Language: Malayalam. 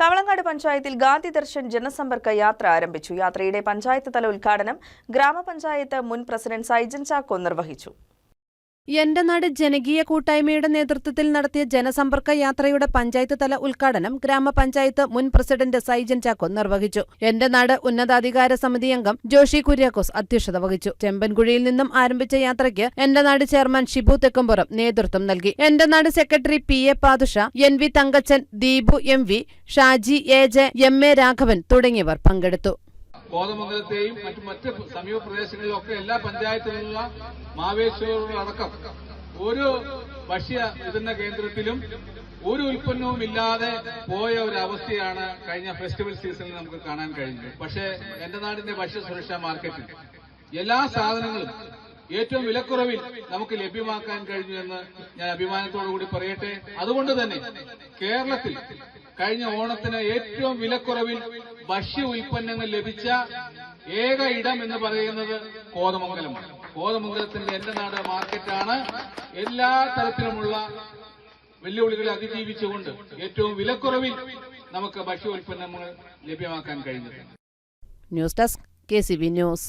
കവളങ്ങാട് പഞ്ചായത്തിൽ ഗാന്ധി ദർശൻ ജനസമ്പർക്ക യാത്ര ആരംഭിച്ചു. യാത്രയുടെ പഞ്ചായത്ത് തല ഉദ്ഘാടനം ഗ്രാമപഞ്ചായത്ത് മുൻ പ്രസിഡന്റ് സൈജൻ ചാക്കോ നിർവഹിച്ചു. എന്റെ നാട് ജനകീയ കൂട്ടായ്മയുടെ നേതൃത്വത്തിൽ നടത്തിയ ജനസമ്പർക്ക യാത്രയുടെ പഞ്ചായത്ത് തല ഉദ്ഘാടനം ഗ്രാമപഞ്ചായത്ത് മുൻ പ്രസിഡന്റ് സൈജൻ ചാക്കോ നിർവഹിച്ചു. എന്റെ നാട് ഉന്നതാധികാര സമിതി അംഗം ജോഷി കുര്യാക്കോസ് അധ്യക്ഷത വഹിച്ചു. ചെമ്പൻകുഴിയിൽ നിന്നും ആരംഭിച്ച യാത്രയ്ക്ക് എന്റെ നാട് ചെയർമാൻ ഷിബു തെക്കുംപുറം നേതൃത്വം നൽകി. എന്റെ നാട് secretary P A Pathusha N V Thankachan Deepu M V Shaji A J M A Raghavan തുടങ്ങിയവർ പങ്കെടുത്തു. കോതമംഗലത്തെയും മറ്റു മറ്റ് സമീപ പ്രദേശങ്ങളിലൊക്കെ എല്ലാ പഞ്ചായത്തിലുള്ള മാവേശ്വരങ്ങളടക്കം ഒരു ഭക്ഷ്യ വിതരണ കേന്ദ്രത്തിലും ഒരു ഉൽപ്പന്നവും ഇല്ലാതെ പോയ ഒരു അവസ്ഥയാണ് കഴിഞ്ഞ ഫെസ്റ്റിവൽ സീസണിൽ നമുക്ക് കാണാൻ കഴിഞ്ഞത്. പക്ഷേ എന്റെ നാടിന്റെ ഭക്ഷ്യ സുരക്ഷാ മാർക്കറ്റിൽ എല്ലാ സാധനങ്ങളും ഏറ്റവും വിലക്കുറവിൽ നമുക്ക് ലഭ്യമാക്കാൻ കഴിഞ്ഞു എന്ന് ഞാൻ അഭിമാനത്തോടു കൂടി പറയട്ടെ. അതുകൊണ്ട് തന്നെ കേരളത്തിൽ കഴിഞ്ഞ ഓണത്തിന് ഏറ്റവും വിലക്കുറവിൽ ഭക്ഷ്യ ഉൽപ്പന്നങ്ങൾ ലഭിച്ച ഏക ഇടം എന്ന് പറയുന്നത് കോതമംഗലമാണ്. കോതമംഗലത്തിന്റെ എന്റെ നാട് മാർക്കറ്റാണ്. എല്ലാ തരത്തിലുമുള്ള വെല്ലുവിളികളെ അതിജീവിച്ചുകൊണ്ട് ഏറ്റവും വിലക്കുറവിൽ നമുക്ക് ഭക്ഷ്യ ഉൽപ്പന്നങ്ങൾ ലഭ്യമാക്കാൻ കഴിഞ്ഞത് ന്യൂസ് ഡെസ്ക് കെ ന്യൂസ്.